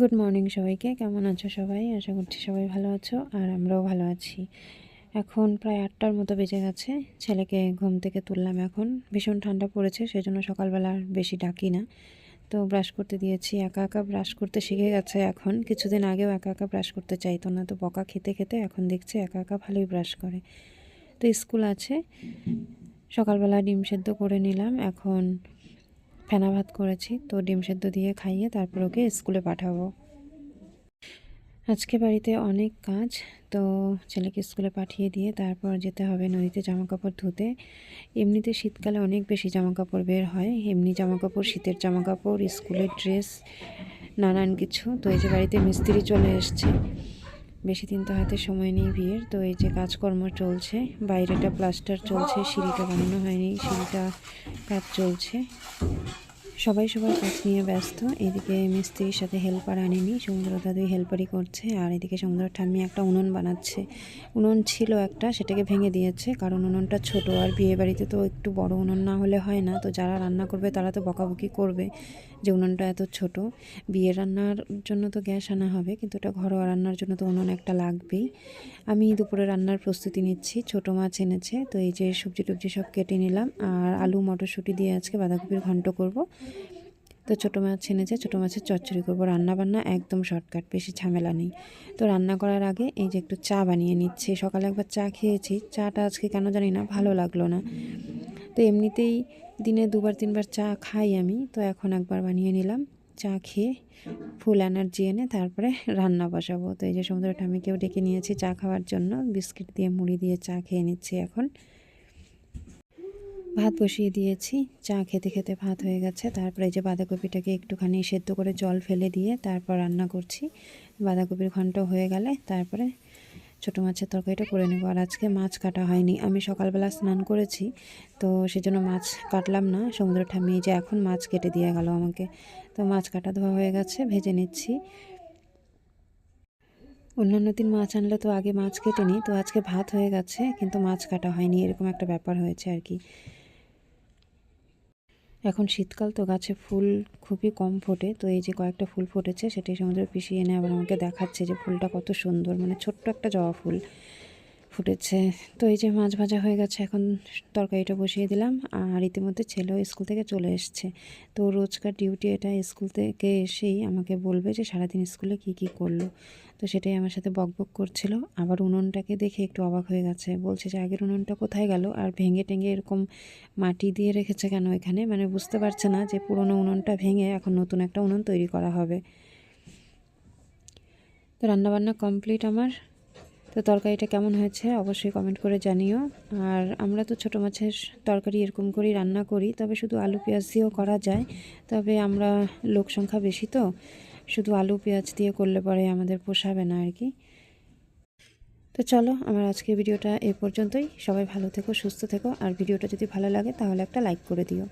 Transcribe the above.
Good morning সবাইকে। কেমন আছো সবাই? আশা করছি সবাই ভালো আছো, আর আমরাও ভালো আছি। এখন প্রায় আটটার মতো বেজে গেছে। ছেলেকে ঘুম থেকে তুললাম এখন। ভীষণ ঠান্ডা পড়েছে সেই জন্য সকালবেলা আর বেশি ডাকি না। তো ব্রাশ করতে দিয়েছি। একা একা ব্রাশ করতে শিখে গেছে এখন। কিছুদিন আগেও একা একা ব্রাশ করতে চাইতো না। তো বকা খেতে খেতে এখন দেখছে একা একা ভালোই ব্রাশ করে। তো স্কুল আছে। সকালবেলা ডিম সেদ্ধ করে নিলাম। এখন ফেনা ভাত করেছি, তো ডিম সেদ্ধ দিয়ে খাইয়ে তারপর ওকে স্কুলে পাঠাবো। আজকে বাড়িতে অনেক কাজ, তো ছেলেকে স্কুলে পাঠিয়ে দিয়ে তারপর যেতে হবে নদীতে জামা কাপড় ধুতে। এমনিতে শীতকালে অনেক বেশি জামা কাপড় বের হয়, এমনি জামা কাপড় শীতের জামা কাপড় স্কুলের ড্রেস, নানান কিছু। তো এই যে বাড়িতে মিস্ত্রি চলে এসছে। বেশি দিন তো হাতে সময় নেই বিয়ের, তো এই যে কাজকর্ম চলছে, বাইরেটা প্লাস্টার চলছে, সিঁড়িটা বানানো হয়নি, সিঁড়িটা কাজ চলছে। সবাই সবার কাজ নিয়ে ব্যস্ত। এদিকে মিস্ত্রির সাথে হেল্পার আনেনি সমুদ্র দাদুই হেল্পারই করছে। আর এদিকে সমুদ্র ঠাম্মি একটা উনুন বানাচ্ছে। উনুন ছিল একটা, সেটাকে ভেঙে দিয়েছে। কারণ উনুনটা ছোট, আর বিয়ে বাড়িতে তো একটু বড় উনুন না হলে হয় না। তো যারা রান্না করবে তারা তো বকাবকি করবে যে উনুনটা এত ছোট। বিয়ে রান্নার জন্য তো গ্যাস আনা হবে, কিন্তু এটা ঘরোয়া রান্নার জন্য তো উনুন একটা লাগবেই। আমি দুপুরে রান্নার প্রস্তুতি নিচ্ছি। ছোট মাছ এনেছে, তো এই যে সবজি টবজি সব কেটে নিলাম। আর আলু, মটরশুঁটি দিয়ে আজকে বাঁধাকপির ঘন্ট করব। তো ছোটো মাছ এনেছে, ছোটো মাছের চচ্চড়ি করব। রান্না বান্না একদম শর্টকাট বেশি ঝামেলা নেই। তো রান্না করার আগে এই যে একটু চা বানিয়ে নিচ্ছে। সকালে একবার চা খেয়েছি। চাটা আজকে কেন জানি না, ভালো লাগল না। তো এমনিতেই দিনে দুবার, তিনবার চা খাই আমি। তো এখন একবার বানিয়ে নিলাম। চা খেয়ে ফুল এনার্জি এনে তারপরে রান্না বসাবো। তো এই যে সমুদ্র ঠামিকেও ডেকে নিয়েছি চা খাওয়ার জন্য। বিস্কিট দিয়ে মুড়ি দিয়ে চা খেয়ে নিচ্ছি এখন। ভাত বসিয়ে দিয়েছি। চা খেতে খেতে ভাত হয়ে গেছে। তারপরে এই যে বাঁধাকপিটাকে একটুখানি সেদ্ধ করে জল ফেলে দিয়ে তারপর রান্না করছি। বাঁধাকপির ঘন্ট হয়ে গেলে তারপরে ছোটো মাছের তরকারিটা করে নেব। আর আজকে মাছ কাটা হয়নি। আমি সকালবেলা স্নান করেছি, তো সেজন্য মাছ কাটলাম না। সমুদ্র ঠামিয়ে যে এখন মাছ কেটে দিয়ে গেল আমাকে। তো মাছ কাটা ধোয়া হয়ে গেছে, ভেজে নিচ্ছি। অন্যান্য দিন মাছ আনলে তো আগে মাছ কেটে নিই। তো আজকে ভাত হয়ে গেছে, কিন্তু মাছ কাটা হয়নি। এরকম একটা ব্যাপার হয়েছে আর কি। এখন শীতকাল তো গাছে ফুল খুবই কম ফোটে, তো এই যে কয়েকটা ফুল ফুটেছে সেটাই সমুদ্র পিছিয়ে এনে আবার আমাকে দেখাচ্ছে যে ফুলটা কত সুন্দর মানে ছোট্ট একটা জবা ফুল। ফুটেছে। তো এই যে মাছ ভাজা হয়ে গেছে, এখন তরকারিটা বসিয়ে দিলাম। আর ইতিমধ্যে ছেলেও স্কুল থেকে চলে এসছে। তো রোজকার ডিউটি এটা স্কুল থেকে এসেই আমাকে বলবে যে সারাদিন স্কুলে কি কি করল। তো সেটাই আমার সাথে বক বক করছিল। আবার উনুনটাকে দেখে একটু অবাক হয়ে গেছে। বলছে যে আগের উনুনটা কোথায় গেল? আর ভেঙে টেঙে এরকম মাটি দিয়ে রেখেছে কেন এখানে? মানে বুঝতে পারছে না যে পুরনো উনুনটা ভেঙে এখন নতুন একটা উনুন তৈরি করা হবে। তো রান্নাবান্না কমপ্লিট আমার। তো তরকারিটা কেমন হয়েছে অবশ্যই কমেন্ট করে জানিও। আর আমরা তো ছোটো মাছের তরকারি এরকম করেই রান্না করি, তবে শুধু আলু পেঁয়াজ দিয়েও করা যায়। তবে আমরা লোক সংখ্যা বেশি তো, শুধু আলু পেঁয়াজ দিয়ে করলে পরে আমাদের পোষাবে না আর কি। তো চলো, আমার আজকের ভিডিওটা এ পর্যন্তই। সবাই ভালো থেকো, সুস্থ থেকো। আর ভিডিওটা যদি ভালো লাগে তাহলে একটা লাইক করে দিও।